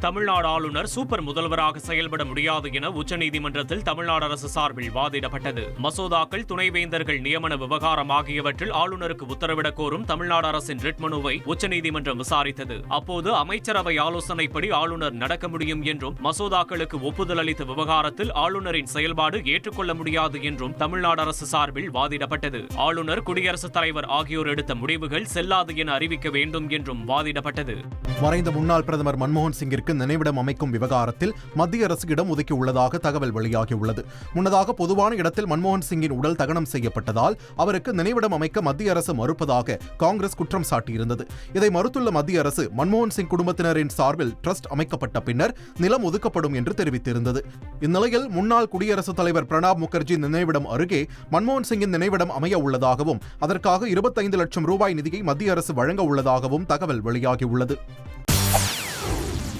தமிழ்நாடு ஆளுநர் சூப்பர் முதல்வராக செயல்பட முடியாது என உச்சநீதிமன்றத்தில் தமிழ்நாடு அரசு சார்பில் வாதிடப்பட்டது. மசோதாக்கள் துணைவேந்தர்கள் நியமன விவகாரம் ஆகியவற்றில் ஆளுநருக்கு உத்தரவிடக் கோரும் தமிழ்நாடு அரசின் ரிட் மனுவை உச்சநீதிமன்றம் விசாரித்தது. அப்போது அமைச்சரவை ஆலோசனைப்படி ஆளுநர் நடக்க முடியும் என்றும் மசோதாக்களுக்கு ஒப்புதல் அளித்த விவகாரத்தில் ஆளுநரின் செயல்பாடு ஏற்றுக்கொள்ள முடியாது என்றும் தமிழ்நாடு அரசு சார்பில் வாதிடப்பட்டது. ஆளுநர் குடியரசுத் தலைவர் ஆகியோர் எடுத்த முடிவுகள் செல்லாது என அறிவிக்க வேண்டும் என்றும் வாதிடப்பட்டது. மறைந்த முன்னாள் பிரதமர் மன்மோகன் சிங்கிற்கு நினைவிடம் அமைக்கும் விவகாரத்தில் மத்திய அரசு இடம் ஒதுக்கியுள்ளதாக தகவல் வெளியாகியுள்ளது. முன்னதாக பொதுவான இடத்தில் மன்மோகன் சிங்கின் உடல் தகனம் செய்யப்பட்டதால் அவருக்கு நினைவிடம் அமைக்க மத்திய அரசு மறுப்பதாக காங்கிரஸ் குற்றம் சாட்டியிருந்தது. இதை மறுத்துள்ள மத்திய அரசு மன்மோகன் சிங் குடும்பத்தினரின் சார்பில் ட்ரஸ்ட் அமைக்கப்பட்ட பின்னர் நிலம் ஒதுக்கப்படும் என்று தெரிவித்திருந்தது. இந்நிலையில் முன்னாள் குடியரசுத் தலைவர் பிரணாப் முகர்ஜி நினைவிடம் அருகே மன்மோகன் சிங்கின் நினைவிடம் அமைய உள்ளதாகவும் அதற்காக இருபத்தைந்து லட்சம் ரூபாய் நிதியை மத்திய அரசு வழங்க உள்ளதாகவும் தகவல் வெளியாகியுள்ளது.